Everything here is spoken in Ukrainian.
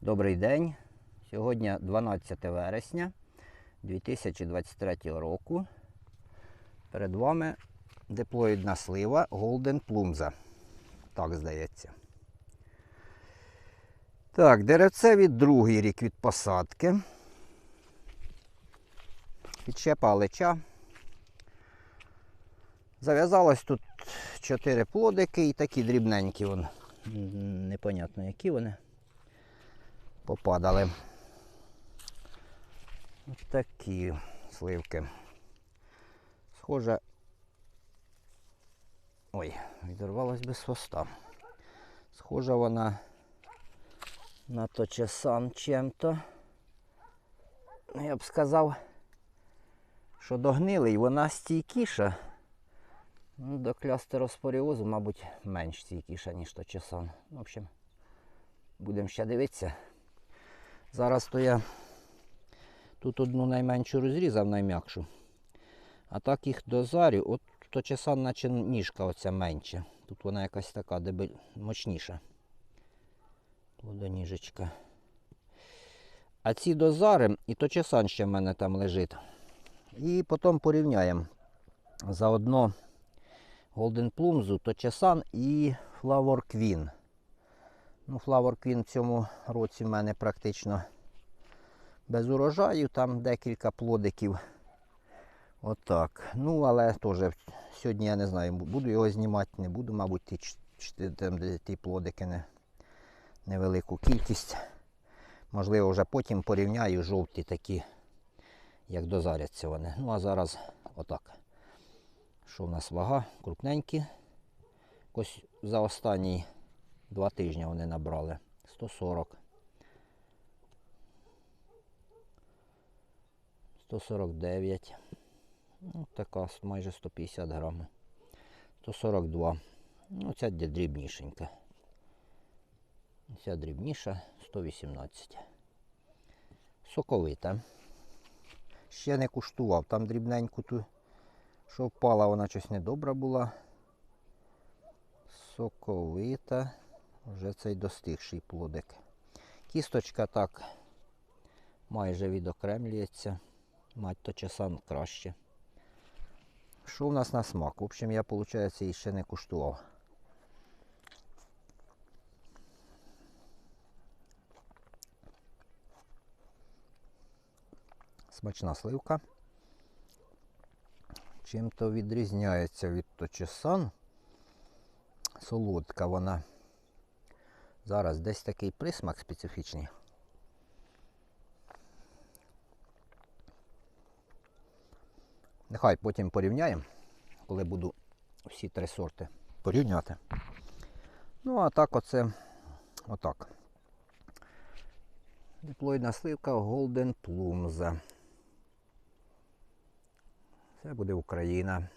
Добрий день. Сьогодні 12 вересня 2023 року. Перед вами диплоїдна слива Golden Plumza. Так здається. Так, деревцеві другий рік від посадки. Підщепа лича. Зав'язалось тут 4 плодики і такі дрібненькі. Вон. Непонятно, які вони попадали. Ось такі сливки. Схоже. Ой, відірвалась без хвоста. Схожа вона на точесан чим-то. Ну, Я б сказав, що до гнилий вона стійкіша. Ну, до клястероспоріозу, мабуть, менш стійкіша, ніж точесан. В общем, будемо ще дивитися. Зараз то я тут одну найменшу розрізав, найм'якшу. А так їх дозарю, от то часан, наче ніжка оця менша. Тут вона якась така деби... мощніша. Плодоніжечка. А ці дозари, і то часан ще в мене там лежить. І потім порівняємо заодно Golden Plumzu, то часан і Flower Queen. Ну, Flower Queen в цьому році в мене практично без урожаю, там декілька плодиків. Отак. Ну, але теж сьогодні я не знаю, буду його знімати, не буду, мабуть, ті, де ті плодики не, невелику кількість. Можливо, вже потім порівняю жовті такі, як дозаряться вони. Ну, а зараз отак. Що в нас вага? Крупненькі. Ось за останні Два тижні вони набрали. 140. 149. Ну, така майже 150 грамів. 142. Ну, ця дрібнішенька. Ця дрібніша 118. Соковита. Ще не куштував. Там дрібненьку ту, що впала, вона щось недобра була. Соковита. Вже цей достигший плодик. Кісточка так майже відокремлюється. Мать то часан краще. Що в нас на смак? В общем, я, виходить, її ще не куштував. Смачна сливка. Чим-то відрізняється від точесан. Солодка вона. Зараз десь такий присмак специфічний. Нехай потім порівняємо, коли буду всі три сорти порівняти. Ну, а так оце отак. Диплоїдна сливка Golden Plumza. Це буде Україна.